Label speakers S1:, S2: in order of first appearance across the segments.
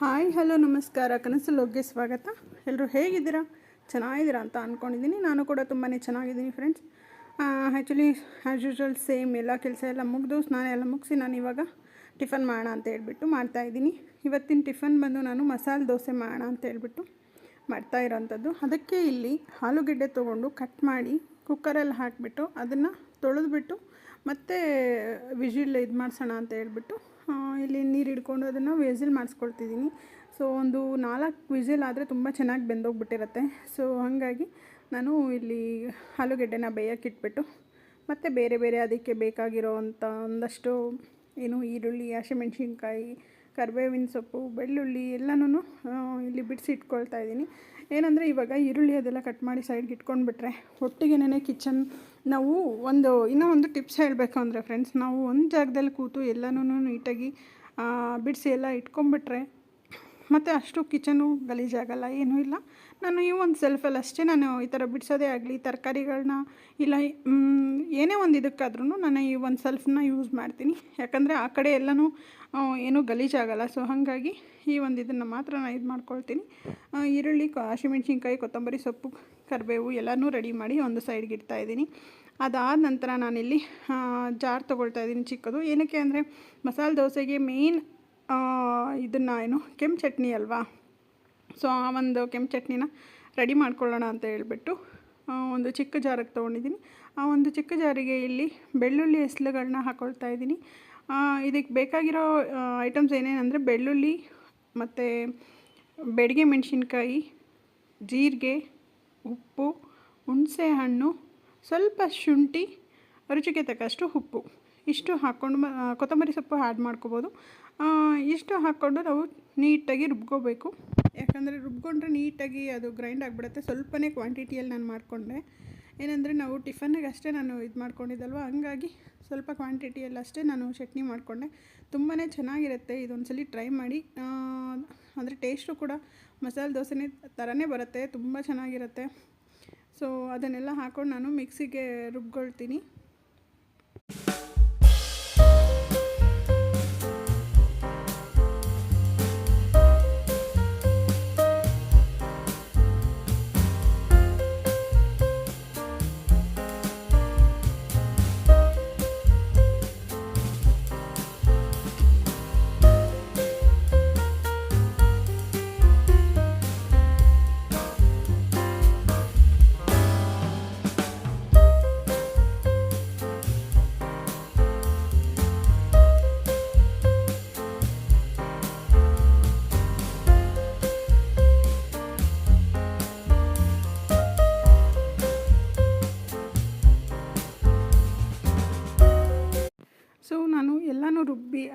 S1: Hello, ನಮಸ್ಕಾರ. ಕನಸು ಲೋಗ್ಗೆ ಸ್ವಾಗತ. ಎಲ್ಲರೂ ಹೇಗಿದ್ದೀರಾ? ಚೆನ್ನಾಗಿದ್ದೀರಾ ಅಂತ ಅಂದ್ಕೊಂಡಿದ್ದೀನಿ ನಾನು ಕೂಡ ತುಂಬಾ ಚೆನ್ನಾಗಿದ್ದೀನಿ friends actually as usual same ಎಲ್ಲ ಕೆಲಸ ಎಲ್ಲ ಮುಗಿದು, ಸ್ನಾನ ಎಲ್ಲ ಮುಗಿಸಿ ನಾನು ಇವಾಗ ಟಿಫನ್ ಮಾಡೋಣ ಅಂತ ಹೇಳ್ಬಿಟ್ಟು ಮಾಡ್ತಾಯಿದ್ದೀನಿ ಇವತ್ತಿನ ಟಿಫನ್ ಬಂದು ನಾನು ಮಸಾಲೆ ದೋಸೆ ಮಾಡೋಣ ಅಂತ ಹೇಳ್ಬಿಟ್ಟು ಮಾಡ್ತಾ ಇರೋವಂಥದ್ದು ಅದಕ್ಕೆ ಇಲ್ಲಿ ಆಲೂಗೆಡ್ಡೆ ತೊಗೊಂಡು ಕಟ್ ಮಾಡಿ ಕುಕ್ಕರಲ್ಲಿ ಹಾಕಿಬಿಟ್ಟು ಅದನ್ನು ತೊಳೆದ್ಬಿಟ್ಟು ಮತ್ತೆ ವಿಜಿಲ್ ಇದು ಮಾಡಿಸೋಣ ಅಂತ ಹೇಳ್ಬಿಟ್ಟು ಇಲ್ಲಿ ನೀರು ಹಿಡ್ಕೊಂಡು ಅದನ್ನು ವಿಸಿಲ್ ಮಾಡಿಸ್ಕೊಳ್ತಿದ್ದೀನಿ ಸೊ ಒಂದು ನಾಲ್ಕು ವಿಸಿಲ್ ಆದರೆ ತುಂಬ ಚೆನ್ನಾಗಿ ಬೆಂದೋಗ್ಬಿಟ್ಟಿರತ್ತೆ. ಸೊ ಹಾಗಾಗಿ ನಾನು ಇಲ್ಲಿ ಆಲೂಗೆಡ್ಡೆನ ಬೇಯಕ್ಕಿಟ್ಬಿಟ್ಟು ಮತ್ತು ಬೇರೆ ಬೇರೆ ಅದಕ್ಕೆ ಬೇಕಾಗಿರೋ ಅಂಥ ಒಂದಷ್ಟು ಏನು ಈರುಳ್ಳಿ ಹಸಿಮೆಣ್ಸಿನ್ಕಾಯಿ ಕರಿಬೇವಿನ ಸೊಪ್ಪು, ಬೆಳ್ಳುಳ್ಳಿ ಎಲ್ಲನೂ ಇಲ್ಲಿ ಬಿಡಿಸಿ ಇಟ್ಕೊಳ್ತಾ ಇದ್ದೀನಿ ಏನಂದರೆ ಇವಾಗ ಈರುಳ್ಳಿ ಅದೆಲ್ಲ ಕಟ್ ಮಾಡಿ ಸೈಡ್ಗೆ ಇಟ್ಕೊಂಡ್ಬಿಟ್ರೆ ಒಟ್ಟಿಗೆನೇ ಕಿಚನ್ ನಾವು ಒಂದು ಇನ್ನೂ ಒಂದು ಟಿಪ್ಸ್ ಹೇಳಬೇಕು ಅಂದರೆ ಫ್ರೆಂಡ್ಸ್ ನಾವು ಒಂದು ಜಾಗದಲ್ಲಿ ಕೂತು ಎಲ್ಲನೂ ನೀಟಾಗಿ ಬಿಡಿಸಿ ಎಲ್ಲ ಇಟ್ಕೊಂಡ್ಬಿಟ್ರೆ ಮತ್ತು ಅಷ್ಟು ಕಿಚನು ಗಲೀಜಾಗಲ್ಲ ಏನೂ ಇಲ್ಲ. ನಾನು ಈ ಒಂದು ಸೆಲ್ಫಲ್ಲಿ ಅಷ್ಟೇ ನಾನು ಈ ಥರ ಬಿಡಿಸೋದೇ ಆಗಲಿ ತರಕಾರಿಗಳನ್ನ ಇಲ್ಲ ಏನೇ ಒಂದು ಇದಕ್ಕಾದ್ರೂ ನಾನು ಈ ಒಂದು ಸೆಲ್ಫನ್ನ ಯೂಸ್ ಮಾಡ್ತೀನಿ. ಯಾಕಂದರೆ ಆ ಕಡೆ ಎಲ್ಲನೂ ಏನೂ ಗಲೀಜಾಗಲ್ಲ. ಸೊ ಹಾಗಾಗಿ ಈ ಒಂದು ಇದನ್ನು ಮಾತ್ರ ನಾನು ಇದು ಮಾಡ್ಕೊಳ್ತೀನಿ. ಈರುಳ್ಳಿ ಹಸಿಮೆಣ್ಸಿನ್ಕಾಯಿ, ಕೊತ್ತಂಬರಿ ಸೊಪ್ಪು, ಕರಿಬೇವು ಎಲ್ಲನೂ ರೆಡಿ ಮಾಡಿ ಒಂದು ಸೈಡ್ಗೆ ಇಡ್ತಾ ಇದ್ದೀನಿ. ಅದಾದ ನಂತರ ನಾನಿಲ್ಲಿ ಜಾರ್ ತೊಗೊಳ್ತಾ ಇದ್ದೀನಿ ಚಿಕ್ಕದು. ಏನಕ್ಕೆ ಅಂದರೆ ಮಸಾಲೆ ದೋಸೆಗೆ ಮೇನ್ ಇದನ್ನು ಏನು, ಕೆಂಪು ಚಟ್ನಿ ಅಲ್ವಾ? ಸೊ ಆ ಒಂದು ಕೆಂಪು ಚಟ್ನಿನ ರೆಡಿ ಮಾಡ್ಕೊಳ್ಳೋಣ ಅಂತ ಹೇಳ್ಬಿಟ್ಟು ಒಂದು ಚಿಕ್ಕ ಜಾರಿಗೆ ತೊಗೊಂಡಿದ್ದೀನಿ. ಆ ಒಂದು ಚಿಕ್ಕ ಜಾರಿಗೆ ಇಲ್ಲಿ ಬೆಳ್ಳುಳ್ಳಿ ಹೆಸ್ಲುಗಳನ್ನ ಹಾಕೊಳ್ತಾ ಇದ್ದೀನಿ. ಇದಕ್ಕೆ ಬೇಕಾಗಿರೋ ಐಟಮ್ಸ್ ಏನೇನೆಂದರೆ ಬೆಳ್ಳುಳ್ಳಿ ಮತ್ತು ಬೆಡಿಗೆ ಮೆಣಸಿನ್ಕಾಯಿ, ಜೀರಿಗೆ, ಉಪ್ಪು, ಹುಣಸೆ ಹಣ್ಣು, ಸ್ವಲ್ಪ ಶುಂಠಿ, ರುಚಿಗೆ ತಕ್ಕಷ್ಟು ಉಪ್ಪು. ಇಷ್ಟು ಹಾಕ್ಕೊಂಡು ಕೊತ್ತಂಬರಿ ಸೊಪ್ಪು ಆ್ಯಡ್ ಮಾಡ್ಕೋಬೋದು. ಇಷ್ಟು ಹಾಕ್ಕೊಂಡು ನಾವು ನೀಟಾಗಿ ರುಬ್ಕೋಬೇಕು. ಯಾಕಂದರೆ ರುಬ್ಕೊಂಡ್ರೆ ನೀಟಾಗಿ ಅದು ಗ್ರೈಂಡ್ ಆಗಿಬಿಡುತ್ತೆ. ಸ್ವಲ್ಪನೇ ಕ್ವಾಂಟಿಟಿಯಲ್ಲಿ ನಾನು ಮಾಡಿಕೊಂಡೆ. ಏನಂದರೆ ನಾವು ಟಿಫನ್ನಿಗೆ ಅಷ್ಟೇ ನಾನು ಇದು ಮಾಡ್ಕೊಂಡಿದ್ದಲ್ವ? ಹಂಗಾಗಿ ಸ್ವಲ್ಪ ಕ್ವಾಂಟಿಟಿಯಲ್ಲಿ ಅಷ್ಟೇ ನಾನು ಚಟ್ನಿ ಮಾಡಿಕೊಂಡೆ. ತುಂಬಾ ಚೆನ್ನಾಗಿರುತ್ತೆ. ಇದೊಂದ್ಸಲಿ ಟ್ರೈ ಮಾಡಿ. ಅಂದರೆ ಟೇಸ್ಟು ಕೂಡ ಮಸಾಲೆ ದೋಸೆನೇ ಥರನೇ ಬರುತ್ತೆ. ತುಂಬ ಚೆನ್ನಾಗಿರುತ್ತೆ. ಸೊ, ಅದನ್ನೆಲ್ಲ ಹಾಕೊಂಡು ನಾನು ಮಿಕ್ಸಿಗೆ ರುಬ್ಕೊಳ್ತೀನಿ.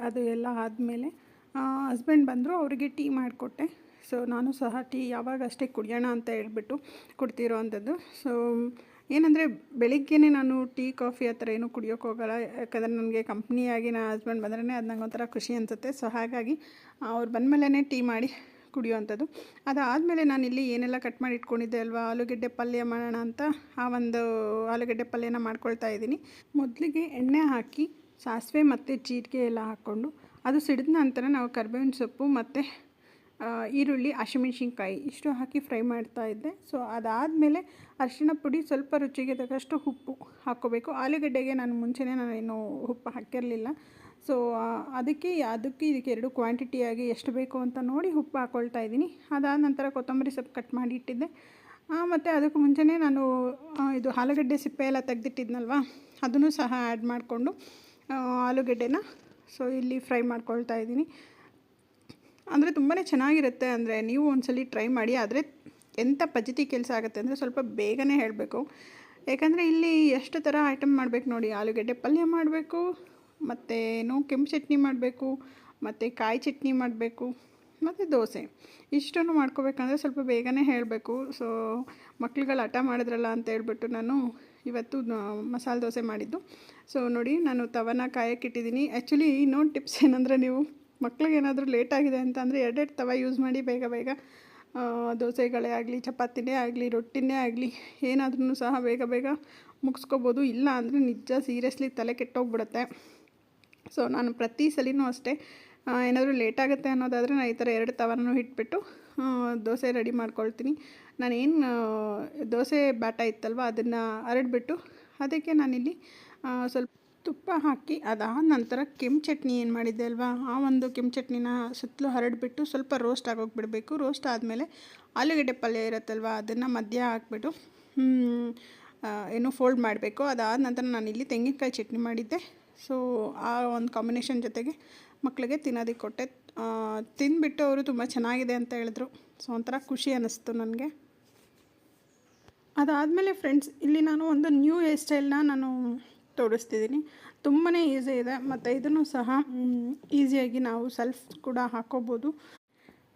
S1: ಅದು ಎಲ್ಲ ಆದಮೇಲೆ ಹಸ್ಬೆಂಡ್ ಬಂದರು, ಅವರಿಗೆ ಟೀ ಮಾಡಿಕೊಟ್ಟೆ. ಸೊ ನಾನು ಸಹ ಟೀ ಯಾವಾಗ ಅಷ್ಟೇ ಕುಡಿಯೋಣ ಅಂತ ಹೇಳ್ಬಿಟ್ಟು ಕೊಡ್ತಿರೋ ಅಂಥದ್ದು. ಸೊ ಏನಂದರೆ, ಬೆಳಿಗ್ಗೆನೇ ನಾನು ಟೀ ಕಾಫಿ ಆ ಥರ ಏನೂ ಕುಡಿಯೋಕೆ ಹೋಗಲ್ಲ. ಯಾಕಂದರೆ ನನಗೆ ಕಂಪ್ನಿಯಾಗಿ ನನ್ನ ಹಸ್ಬೆಂಡ್ ಬಂದ್ರೇ ಅದು ನಂಗೆ ಒಂಥರ ಖುಷಿ ಅನಿಸುತ್ತೆ. ಸೊ ಹಾಗಾಗಿ ಅವ್ರು ಬಂದಮೇಲೆ ಟೀ ಮಾಡಿ ಕುಡಿಯೋವಂಥದ್ದು ಅದಾದಮೇಲೆ ನಾನು ಇಲ್ಲಿ ಏನೆಲ್ಲ ಕಟ್ ಮಾಡಿ ಇಟ್ಕೊಂಡಿದ್ದೆ ಅಲ್ವಾ? ಆಲೂಗೆಡ್ಡೆ ಪಲ್ಯ ಮಾಡೋಣ ಅಂತ ಆ ಒಂದು, ಆಲೂಗೆಡ್ಡೆ ಪಲ್ಯನ ಮಾಡ್ಕೊಳ್ತಾ ಇದ್ದೀನಿ. ಮೊದಲಿಗೆ ಎಣ್ಣೆ ಹಾಕಿ ಸಾಸಿವೆ ಮತ್ತು ಜೀರಿಗೆ ಎಲ್ಲ ಹಾಕ್ಕೊಂಡು, ಅದು ಸಿಡಿದ ನಂತರ ನಾವು ಕರ್ಬೇವಿನ ಸೊಪ್ಪು ಮತ್ತು ಈರುಳ್ಳಿ, ಹಸಿಮೆಣ್ಸಿನ್ಕಾಯಿ ಇಷ್ಟು ಹಾಕಿ ಫ್ರೈ ಮಾಡ್ತಾ ಇದ್ದೆ. ಸೊ ಅದಾದಮೇಲೆ ಅರಿಶಿಣ ಪುಡಿ ಸ್ವಲ್ಪ ರುಚಿಗೆ ತಕ್ಕಷ್ಟು ಉಪ್ಪು ಹಾಕ್ಕೋಬೇಕು. ಆಲೂಗಡ್ಡೆಗೆ ನಾನು ಮುಂಚೆನೇ ನಾನು ಏನು ಉಪ್ಪು ಹಾಕಿರಲಿಲ್ಲ. ಸೊ ಅದಕ್ಕೆ ಅದಕ್ಕೆ ಇದಕ್ಕೆ ಎರಡು ಕ್ವಾಂಟಿಟಿಯಾಗಿ ಎಷ್ಟು ಬೇಕು ಅಂತ ನೋಡಿ ಉಪ್ಪು ಹಾಕ್ಕೊಳ್ತಾ ಇದ್ದೀನಿ. ಅದಾದ ನಂತರ ಕೊತ್ತಂಬರಿ ಸೊಪ್ಪು ಕಟ್ ಮಾಡಿ ಇಟ್ಟಿದ್ದೆ. ಮತ್ತು ಅದಕ್ಕೂ ಮುಂಚೆನೇ ನಾನು ಇದು ಆಲೂಗಡ್ಡೆ ಸಿಪ್ಪೆ ಎಲ್ಲ ತೆಗೆದಿಟ್ಟಿದ್ನಲ್ವ, ಅದನ್ನು ಸಹ ಆ್ಯಡ್ ಮಾಡಿಕೊಂಡು ಆಲೂಗೆಡ್ಡೆನ? ಸೊ ಇಲ್ಲಿ ಫ್ರೈ ಮಾಡ್ಕೊಳ್ತಾ ಇದ್ದೀನಿ. ಅಂದರೆ ತುಂಬಾ ಚೆನ್ನಾಗಿರುತ್ತೆ. ಅಂದರೆ ನೀವು ಒಂದ್ಸಲಿ ಟ್ರೈ ಮಾಡಿ. ಆದರೆ ಎಂಥ ಪದ್ಧತಿ ಕೆಲಸ ಆಗುತ್ತೆ ಅಂದರೆ ಸ್ವಲ್ಪ ಬೇಗನೆ ಹೇಳಬೇಕು. ಯಾಕಂದರೆ ಇಲ್ಲಿ ಎಷ್ಟು ಥರ ಐಟಮ್ ಮಾಡಬೇಕು ನೋಡಿ. ಆಲೂಗೆಡ್ಡೆ ಪಲ್ಯ ಮಾಡಬೇಕು, ಮತ್ತು ಏನು ಕೆಂಪು ಚಟ್ನಿ ಮಾಡಬೇಕು, ಮತ್ತು ಕಾಯಿ ಚಟ್ನಿ ಮಾಡಬೇಕು, ಮತ್ತು ದೋಸೆ. ಇಷ್ಟನ್ನು ಮಾಡ್ಕೋಬೇಕಂದ್ರೆ ಸ್ವಲ್ಪ ಬೇಗನೆ ಹೇಳಬೇಕು. ಸೊ ಮಕ್ಳುಗಳು ಹಠ ಮಾಡಿದ್ರಲ್ಲ ಅಂತ ಹೇಳ್ಬಿಟ್ಟು ನಾನು ಇವತ್ತು ಮಸಾಲೆ ದೋಸೆ ಮಾಡಿದ್ದು. ಸೊ ನೋಡಿ, ನಾನು ತವನ ಕಾಯಕ್ಕಿಟ್ಟಿದ್ದೀನಿ ಆ್ಯಕ್ಚುಲಿ ಇನ್ನೊಂದು ಟಿಪ್ಸ್ ಏನಂದರೆ ನೀವು ಮಕ್ಳಿಗೆ ಏನಾದರೂ ಲೇಟ್ ಆಗಿದೆ ಅಂತ ಅಂದರೆ ಎರಡೆರಡು ತವ ಯೂಸ್ ಮಾಡಿ ಬೇಗ ಬೇಗ ದೋಸೆಗಳೇ ಆಗಲಿ, ಚಪಾತಿನೇ ಆಗಲಿ, ರೊಟ್ಟಿನೇ ಆಗಲಿ ಏನಾದ್ರೂ ಸಹ ಬೇಗ ಬೇಗ ಮುಗಿಸ್ಕೋಬೋದು. ಇಲ್ಲ ಅಂದರೆ ನಿಜ ಸೀರಿಯಸ್ಲಿ ತಲೆ ಕೆಟ್ಟೋಗ್ಬಿಡುತ್ತೆ. ಸೊ ನಾನು ಪ್ರತಿ ಸಲಿನೂ ಅಷ್ಟೇ ಏನಾದರೂ ಲೇಟ್ ಆಗುತ್ತೆ ಅನ್ನೋದಾದರೆ ನಾನು ಈ ಥರ ಎರಡು ತವನೂ ಇಟ್ಬಿಟ್ಟು ದೋಸೆ ರೆಡಿ ಮಾಡ್ಕೊಳ್ತೀನಿ. ನಾನೇನು ದೋಸೆ ಬ್ಯಾಟ ಇತ್ತಲ್ವ, ಅದನ್ನು ಹರಡ್ಬಿಟ್ಟು ಅದಕ್ಕೆ ನಾನಿಲ್ಲಿ ಸ್ವಲ್ಪ ತುಪ್ಪ ಹಾಕಿ, ಅದಾದ ನಂತರ ಕೆಂಪು ಚಟ್ನಿ ಏನು ಮಾಡಿದ್ದೆ ಅಲ್ವಾ, ಆ ಒಂದು ಕೆಂಪು ಚಟ್ನಿನ ಸುತ್ತಲೂ ಹರಡಿಬಿಟ್ಟು ಸ್ವಲ್ಪ ರೋಸ್ಟ್ ಆಗೋಗ್ಬಿಡಬೇಕು. ರೋಸ್ಟ್ ಆದಮೇಲೆ ಆಲೂಗಡ್ಡೆ ಪಲ್ಯ ಇರುತ್ತಲ್ವ, ಅದನ್ನು ಮಧ್ಯ ಹಾಕ್ಬಿಟ್ಟು ಏನು ಫೋಲ್ಡ್ ಮಾಡಬೇಕು. ಅದಾದ ನಂತರ ನಾನಿಲ್ಲಿ ತೆಂಗಿನಕಾಯಿ ಚಟ್ನಿ ಮಾಡಿದ್ದೆ. ಸೊ ಆ ಒಂದು ಕಾಂಬಿನೇಷನ್ ಜೊತೆಗೆ ಮಕ್ಕಳಿಗೆ ತಿನ್ನೋದಕ್ಕೆ ಕೊಟ್ಟೆ. ತಿಂದ್ಬಿಟ್ಟು ಅವರು ತುಂಬ ಚೆನ್ನಾಗಿದೆ ಅಂತ ಹೇಳಿದ್ರು. ಸೊ ಒಂಥರ ಖುಷಿ ಅನ್ನಿಸ್ತು ನನಗೆ. ಅದಾದಮೇಲೆ ಫ್ರೆಂಡ್ಸ್ ಇಲ್ಲಿ ನಾನು ಒಂದು ನ್ಯೂ ಹೇರ್ ಸ್ಟೈಲ್ನ ನಾನು ತೋರಿಸ್ತಿದ್ದೀನಿ ತುಂಬಾ ಈಸಿ ಇದೆ. ಮತ್ತು ಇದನ್ನು ಸಹ ಈಸಿಯಾಗಿ ನಾವು ಸೆಲ್ಫ್ ಕೂಡ ಹಾಕೋಬೋದು.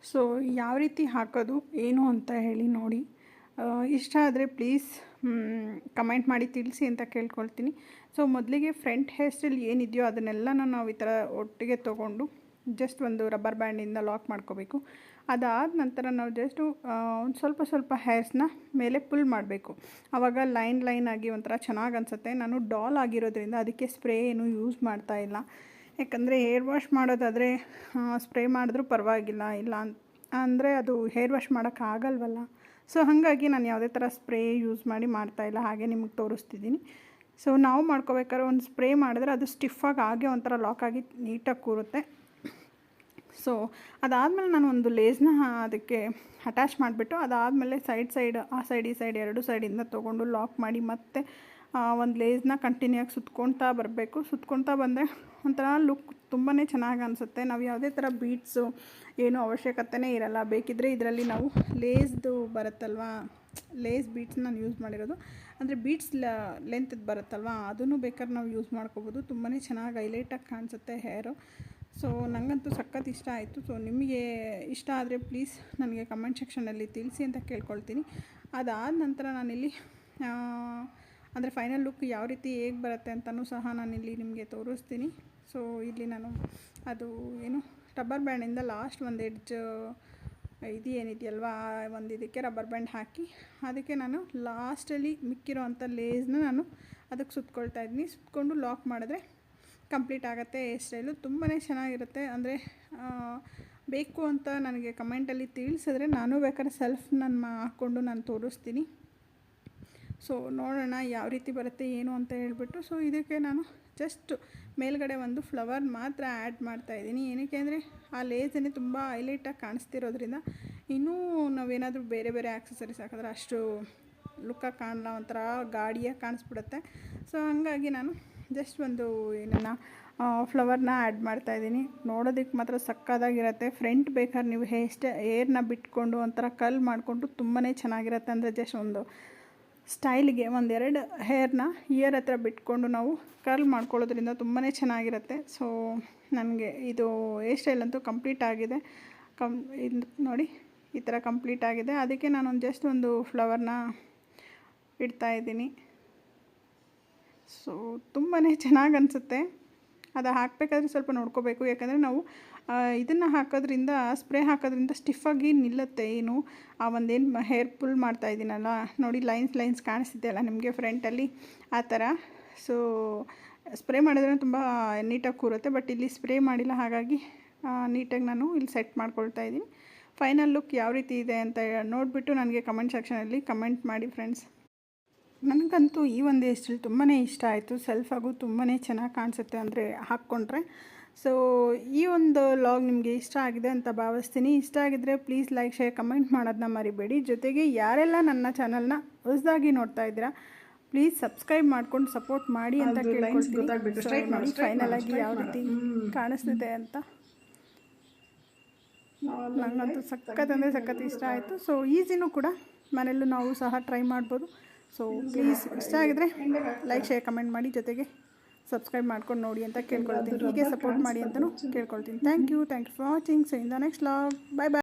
S1: ಸೊ ಯಾವ ರೀತಿ ಹಾಕೋದು, ಏನು ಅಂತ ಹೇಳಿ ನೋಡಿ. ಇಷ್ಟ ಆದರೆ ಪ್ಲೀಸ್ ಕಮೆಂಟ್ ಮಾಡಿ ತಿಳಿಸಿ ಅಂತ ಕೇಳ್ಕೊಳ್ತೀನಿ. ಸೊ ಮೊದಲಿಗೆ ಫ್ರಂಟ್ ಹೇರ್ ಸ್ಟೈಲ್ ಏನಿದೆಯೋ ಅದನ್ನೆಲ್ಲ ನಾವು ಈ ಥರ ಒಟ್ಟಿಗೆ ತೊಗೊಂಡು ಜಸ್ಟ್ ಒಂದು ರಬ್ಬರ್ ಬ್ಯಾಂಡಿಂದ ಲಾಕ್ ಮಾಡ್ಕೋಬೇಕು. ಅದಾದ ನಂತರ ನಾವು ಜಸ್ಟು ಒಂದು ಸ್ವಲ್ಪ ಸ್ವಲ್ಪ ಹೇರ್ಸ್ನ ಮೇಲೆ ಪುಲ್ ಮಾಡಬೇಕು. ಆವಾಗ ಲೈನ್ ಲೈನ್ ಆಗಿ ಒಂಥರ ಚೆನ್ನಾಗಿ ಅನಿಸುತ್ತೆ. ನಾನು ಡಾಲ್ ಆಗಿರೋದ್ರಿಂದ ಅದಕ್ಕೆ ಸ್ಪ್ರೇ ಏನು ಯೂಸ್ ಮಾಡ್ತಾ ಇಲ್ಲ. ಯಾಕಂದರೆ ಹೇರ್ ವಾಶ್ ಮಾಡೋದಾದರೆ ಸ್ಪ್ರೇ ಮಾಡಿದ್ರೂ ಪರವಾಗಿಲ್ಲ. ಇಲ್ಲ ಅಂದರೆ ಅದು ಹೇರ್ ವಾಶ್ ಮಾಡೋಕ್ಕಾಗಲ್ವಲ್ಲ ಸೊ ಹಾಗಾಗಿ ನಾನು ಯಾವುದೇ ಥರ ಸ್ಪ್ರೇ ಯೂಸ್ ಮಾಡಿ ಮಾಡ್ತಾಯಿಲ್ಲ ಹಾಗೆ ನಿಮಗೆ ತೋರಿಸ್ತಿದ್ದೀನಿ. ಸೊ ನಾವು ಮಾಡ್ಕೋಬೇಕಾದ್ರೆ ಒಂದು ಸ್ಪ್ರೇ ಮಾಡಿದ್ರೆ ಅದು ಸ್ಟಿಫಾಗಿ ಹಾಗೆ ಒಂಥರ ಲಾಕ್ ಆಗಿ ನೀಟಾಗಿ ಕೂರುತ್ತೆ. ಸೊ ಅದಾದಮೇಲೆ ನಾನು ಒಂದು ಲೇಸ್ನ ಅದಕ್ಕೆ ಅಟ್ಯಾಚ್ ಮಾಡಿಬಿಟ್ಟು, ಅದಾದಮೇಲೆ ಸೈಡ್ ಸೈಡ್ ಆ ಸೈಡ್ ಈ ಸೈಡ್ ಎರಡು ಸೈಡಿಂದ ತೊಗೊಂಡು ಲಾಕ್ ಮಾಡಿ ಮತ್ತೆ ಒಂದು ಲೇಸ್ನ ಕಂಟಿನ್ಯೂ ಆಗಿ ಸುತ್ಕೊಳ್ತಾ ಬರಬೇಕು. ಸುತ್ಕೊಳ್ತಾ ಬಂದರೆ ಒಂಥರ ಲುಕ್ ತುಂಬಾ ಚೆನ್ನಾಗಿ ಅನಿಸುತ್ತೆ. ನಾವು ಯಾವುದೇ ಥರ ಬೀಟ್ಸು ಏನೂ ಅವಶ್ಯಕತೆನೇ ಇರಲ್ಲ. ಬೇಕಿದ್ದರೆ ಇದರಲ್ಲಿ ನಾವು ಲೇಸ್ದು ಬರುತ್ತಲ್ವಾ? ಲೇಸ್ ಬೀಟ್ಸ್ ನಾನು ಯೂಸ್ ಮಾಡಿರೋದು. ಅಂದರೆ ಬೀಟ್ಸ್ ಲೆಂತ್ ಬರುತ್ತಲ್ವಾ? ಅದನ್ನು ಬೇಕಾದ್ರೆ ನಾವು ಯೂಸ್ ಮಾಡ್ಕೋಬೋದು. ತುಂಬಾ ಚೆನ್ನಾಗಿ ಹೈಲೈಟಾಗಿ ಕಾಣಿಸುತ್ತೆ ಹೇರು ಸೊ ನನಗಂತೂ ಸಖತ್ ಇಷ್ಟ ಆಯಿತು. ಸೊ ನಿಮಗೆ ಇಷ್ಟ ಆದರೆ ಪ್ಲೀಸ್ ನನಗೆ ಕಮೆಂಟ್ ಸೆಕ್ಷನಲ್ಲಿ ತಿಳಿಸಿ ಅಂತ ಕೇಳ್ಕೊಳ್ತೀನಿ. ಅದಾದ ನಂತರ ನಾನಿಲ್ಲಿ ಅಂದರೆ ಫೈನಲ್ ಲುಕ್ ಯಾವ ರೀತಿ ಹೇಗೆ ಬರುತ್ತೆ ಅಂತಲೂ ಸಹ ನಾನಿಲ್ಲಿ ನಿಮಗೆ ತೋರಿಸ್ತೀನಿ. ಸೊ ಇಲ್ಲಿ ನಾನು ಅದು ಏನು ರಬ್ಬರ್ ಬ್ಯಾಂಡಿಂದ ಲಾಸ್ಟ್ ಒಂದು ಎಡ್ಜ್ ಇದು ಏನಿದೆಯಲ್ವಾ ಒಂದು ಇದಕ್ಕೆ ರಬ್ಬರ್ ಬ್ಯಾಂಡ್ ಹಾಕಿ, ಅದಕ್ಕೆ ನಾನು ಲಾಸ್ಟಲ್ಲಿ ಮಿಕ್ಕಿರೋ ಅಂಥ ಲೇಸ್ನ ನಾನು ಅದಕ್ಕೆ ಸುತ್ಕೊಳ್ತಾ ಇದ್ದೀನಿ. ಸುತ್ಕೊಂಡು ಲಾಕ್ ಮಾಡಿದ್ರೆ ಕಂಪ್ಲೀಟ್ ಆಗುತ್ತೆ ಹೇರ್ ಸ್ಟೈಲು ತುಂಬಾ ಚೆನ್ನಾಗಿರುತ್ತೆ. ಅಂದರೆ ಬೇಕು ಅಂತ ನನಗೆ ಕಮೆಂಟಲ್ಲಿ ತಿಳಿಸಿದ್ರೆ ನಾನು ಬೇಕಾದ್ರೆ ಸೆಲ್ಫ್ ನಾನು ಹಾಕ್ಕೊಂಡು ನಾನು ತೋರಿಸ್ತೀನಿ. ಸೊ, ನೋಡೋಣ ಯಾವ ರೀತಿ ಬರುತ್ತೆ, ಏನು ಅಂತ ಹೇಳಿಬಿಟ್ಟು. ಸೊ, ಇದಕ್ಕೆ ನಾನು ಜಸ್ಟ್ ಮೇಲ್ಗಡೆ ಒಂದು ಫ್ಲವರ್ ಮಾತ್ರ ಆ್ಯಡ್ ಮಾಡ್ತಾ ಇದ್ದೀನಿ. ಏನಕ್ಕೆ ಅಂದರೆ, ಆ ಲೇಸನ್ನೇ ತುಂಬ ಹೈಲೈಟಾಗಿ ಕಾಣಿಸ್ತಿರೋದ್ರಿಂದ ಇನ್ನೂ ನಾವೇನಾದರೂ ಬೇರೆ ಬೇರೆ ಆ್ಯಕ್ಸಸರೀಸ್ ಹಾಕಿದ್ರೆ ಅಷ್ಟು ಲುಕ್ಕಾಗಿ ಕಾಣಲ್ಲ, ಒಂಥರ ಗಾಡಿಯಾಗಿ ಕಾಣಿಸ್ಬಿಡುತ್ತೆ. ಸೊ, ಹಂಗಾಗಿ ನಾನು ಜಸ್ಟ್ ಒಂದು ಏನನ್ನ ಫ್ಲವರ್ನ ಆ್ಯಡ್ ಮಾಡ್ತಾ ಇದ್ದೀನಿ. ನೋಡೋದಕ್ಕೆ ಮಾತ್ರ ಸಕ್ಕದಾಗಿರುತ್ತೆ. ಫ್ರಂಟ್ ಬೇಕಾದ್ರೆ ನೀವು ಹೇರ್ ಸ್ಟೈ ಏರ್ನ ಬಿಟ್ಕೊಂಡು ಒಂಥರ ಕಲ್ ಮಾಡಿಕೊಂಡು ತುಂಬಾ ಚೆನ್ನಾಗಿರುತ್ತೆ ಅಂದರೆ ಜಸ್ಟ್ ಒಂದು ಸ್ಟೈಲಿಗೆ ಒಂದೆರಡು ಹೇರ್ನ ಇಯರ್ ಹತ್ರ ಬಿಟ್ಕೊಂಡು ನಾವು ಕರ್ಲ್ ಮಾಡ್ಕೊಳ್ಳೋದ್ರಿಂದ ತುಂಬಾ ಚೆನ್ನಾಗಿರುತ್ತೆ. ಸೊ ನನಗೆ ಇದು ಹೇರ್ ಸ್ಟೈಲ್ ಅಂತೂ ಕಂಪ್ಲೀಟ್ ಆಗಿದೆ. ಕಂ ಇದು ನೋಡಿ, ಈ ಥರ ಕಂಪ್ಲೀಟ್ ಆಗಿದೆ. ಅದಕ್ಕೆ ನಾನೊಂದು ಜಸ್ಟ್ ಒಂದು ಫ್ಲವರ್ನ ಇಡ್ತಾ ಇದ್ದೀನಿ. ಸೊ ತುಂಬಾ ಚೆನ್ನಾಗಿ ಅನಿಸುತ್ತೆ. ಅದು ಹಾಕಬೇಕಾದ್ರೆ ಸ್ವಲ್ಪ ನೋಡ್ಕೋಬೇಕು. ಯಾಕಂದರೆ ನಾವು ಇದನ್ನು ಹಾಕೋದ್ರಿಂದ, ಸ್ಪ್ರೇ ಹಾಕೋದ್ರಿಂದ ಸ್ಟಿಫಾಗಿ ನಿಲ್ಲುತ್ತೆ ಏನು. ಆ ಒಂದೇನು ಹೇರ್ ಪುಲ್ ಮಾಡ್ತಾ ಇದ್ದೀನಲ್ಲ ನೋಡಿ ಲೈನ್ಸ್ ಲೈನ್ಸ್ ಕಾಣಿಸ್ತಿದೆಯಲ್ಲ ನಿಮಗೆ ಫ್ರಂಟಲ್ಲಿ ಆ ಥರ ಸೊ ಸ್ಪ್ರೇ ಮಾಡಿದ್ರೆ ತುಂಬ ನೀಟಾಗಿ ಕೂರುತ್ತೆ. ಬಟ್ ಇಲ್ಲಿ ಸ್ಪ್ರೇ ಮಾಡಿಲ್ಲ ಹಾಗಾಗಿ ನೀಟಾಗಿ ನಾನು ಇಲ್ಲಿ ಸೆಟ್ ಮಾಡ್ಕೊಳ್ತಾ ಇದ್ದೀನಿ ಫೈನಲ್ ಲುಕ್ ಯಾವ ರೀತಿ ಇದೆ ಅಂತ ನೋಡಿಬಿಟ್ಟು ನನಗೆ ಕಮೆಂಟ್ ಸೆಕ್ಷನಲ್ಲಿ ಕಮೆಂಟ್ ಮಾಡಿ ಫ್ರೆಂಡ್ಸ್ ನನಗಂತೂ ಈ ಒಂದು ಸ್ಟೈಲ್ ತುಂಬಾ ಇಷ್ಟ ಆಯಿತು. ಸೆಲ್ಫಾಗೂ ತುಂಬಾ ಚೆನ್ನಾಗಿ ಕಾಣಿಸುತ್ತೆ ಅಂದರೆ ಹಾಕ್ಕೊಂಡ್ರೆ. ಸೊ ಈ ಒಂದು ಲಾಗ್ ನಿಮಗೆ ಇಷ್ಟ ಆಗಿದೆ ಅಂತ ಭಾವಿಸ್ತೀನಿ. ಇಷ್ಟ ಆಗಿದ್ರೆ ಪ್ಲೀಸ್ ಲೈಕ್ ಶೇರ್ ಕಮೆಂಟ್ ಮಾಡೋದನ್ನ ಮರಿಬೇಡಿ. ಜೊತೆಗೆ ಯಾರೆಲ್ಲ ನನ್ನ ಚಾನಲ್ನ ಹೊಸದಾಗಿ ನೋಡ್ತಾ ಇದ್ದೀರಾ ಪ್ಲೀಸ್ ಸಬ್ಸ್ಕ್ರೈಬ್ ಮಾಡ್ಕೊಂಡು ಸಪೋರ್ಟ್ ಮಾಡಿ ಅಂತ ಕೇಳ್ಕೊಳ್ತೀನಿ. ಫೈನಲ್ ಆಗಿ ಯಾವ ರೀತಿ ಕಾಣಿಸ್ತಿದೆ ಅಂತ. ನನಗಂತೂ ಸಖತ್ ಅಂದರೆ ಸಖತ್ ಇಷ್ಟ ಆಯಿತು. ಸೊ ಈಸಿನೂ ಕೂಡ ಮನೆಯಲ್ಲೂ ನಾವು ಸಹ ಟ್ರೈ ಮಾಡ್ಬೋದು. ಸೊ ಪ್ಲೀಸ್ ಇಷ್ಟ ಆಗಿದ್ರೆ ಲೈಕ್ ಶೇರ್ ಕಮೆಂಟ್ ಮಾಡಿ ಜೊತೆಗೆ ಸಬ್ಸ್ಕ್ರೈಬ್ ಮಾಡ್ಕೊಂಡು ನೋಡಿ ಅಂತ ಕೇಳ್ಕೊಳ್ತೀನಿ. ಹೀಗೆ ಸಪೋರ್ಟ್ ಮಾಡಿ ಅಂತಲೂ ಕೇಳ್ಕೊಳ್ತೀನಿ. Thank you thank you for watching so in the next vlog bye bye